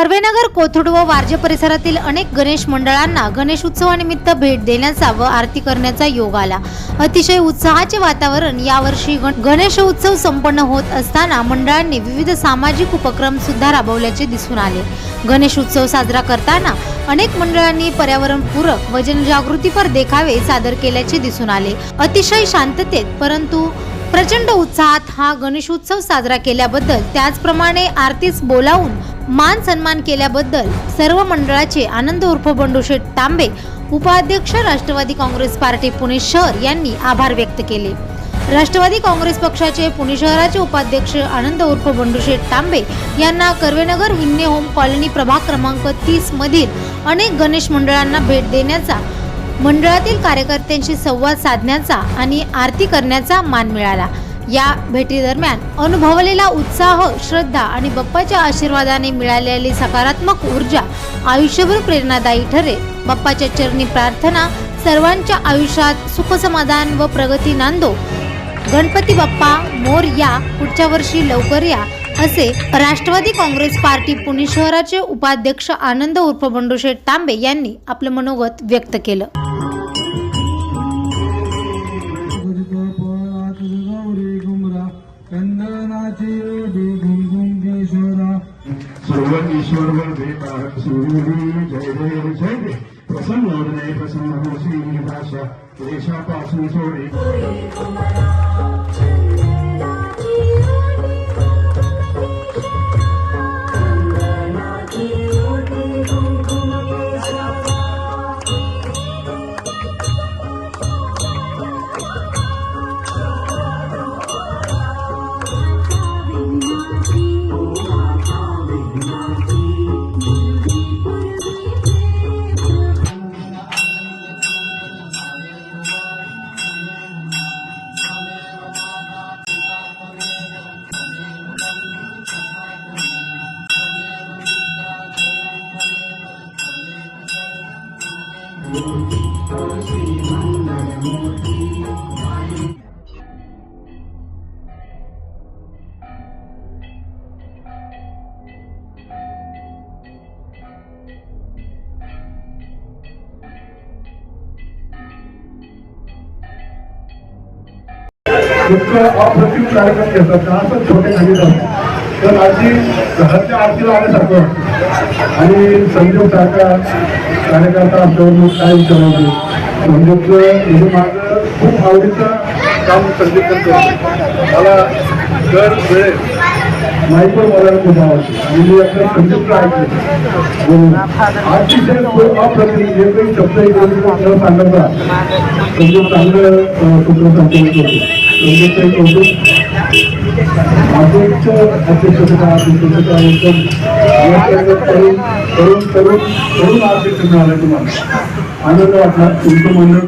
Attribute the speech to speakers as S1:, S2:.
S1: कर्वेनगर कोथरूड व वारजे परिसरातील अनेक गणेश मंडळांना गणेश उत्सवानिमित्त भेट देण्याचा व आरती करण्याचा योग आला. अतिशय उत्साहाचे वातावरण यावर्षी गण- गणेश उत्सव संपन्न होत असताना मंडळांनी विविध सामाजिक उपक्रम सुद्धा राबवल्याचे दिसून आले. गणेश उत्सव साजरा करताना अनेक मंडळांनी पर्यावरणपूरक व जनजागृतीपर देखावे सादर केल्याचे दिसून आले. अतिशय शांततेत परंतु प्रचंड उत्साहात हा गणेशोत्सव साजरा केल्याबद्दल त्याचप्रमाणे आरतीस बोलावून मान सन्मान केल्याबद्दल सर्व मंडळाचे आनंद उर्फ बंडूशेठ तांबे उपाध्यक्ष राष्ट्रवादी काँग्रेस पार्टी पुणे शहर यांनी आभार व्यक्त केले. राष्ट्रवादी काँग्रेस पक्षाचे पुणे शहराचे उपाध्यक्ष आनंद उर्फ बंडूशेठ तांबे यांना कर्वेनगर हिन्ने होम कॉलनी प्रभाग क्रमांक तीस मधील अनेक गणेश मंडळांना भेट देण्याचा मंडळातील कार्यकर्त्यांशी संवाद साधण्याचा आणि आरती करण्याचा मान मिळाला. या भेटीदरम्यान अनुभवलेला उत्साह श्रद्धा आणि बाप्पाच्या आशीर्वादाने मिळालेली सकारात्मक ऊर्जा आयुष्यभर प्रेरणादायी ठरे बाप्पाच्या चरणी प्रार्थना सर्वांच्या आयुष्यात सुखसमाधान व प्रगती नांदो. गणपती बाप्पा मोर या पुढच्या वर्षी लवकर या असे राष्ट्रवादी काँग्रेस पार्टी पुणे शहराचे उपाध्यक्ष आनंद उर्फ बंडूशेठ तांबे यांनी आपलं मनोगत व्यक्त केलं.
S2: सर्व ईश्वर देता सूर्य जय जय जय जय. प्रसन्न हृदय प्रसन्न होशी भाषा देशापासून सोडे. जिसको कार्यक्रम के साथ छोटे नवीन तर आजी घराच्या आरतीला आल्यासारखं वाटतं आणि संजीव सारखा कार्यकर्ता आमच्यावर काय विचारायचे म्हणजे संजीवचं म्हणजे माझं खूप आवडीचं काम संजीव करतो. मला दर वेळेस माईकवर बोलायला खूप आवडते. आणि मी आपल्या संजीवचं ऐकलं अतिशय अप्रतिम जे काही शब्द इकडे सांगायचा संजीव चांगलं अं, सूत्र संचलन करतो संजीवचं कौतुक अध्यक्ष अध्यक्षता अध्यक्षता एकदम करून तरुण करून तरुण अध्यक्ष तुम्हाला. आनंद वाटला. तुमचं मंडळ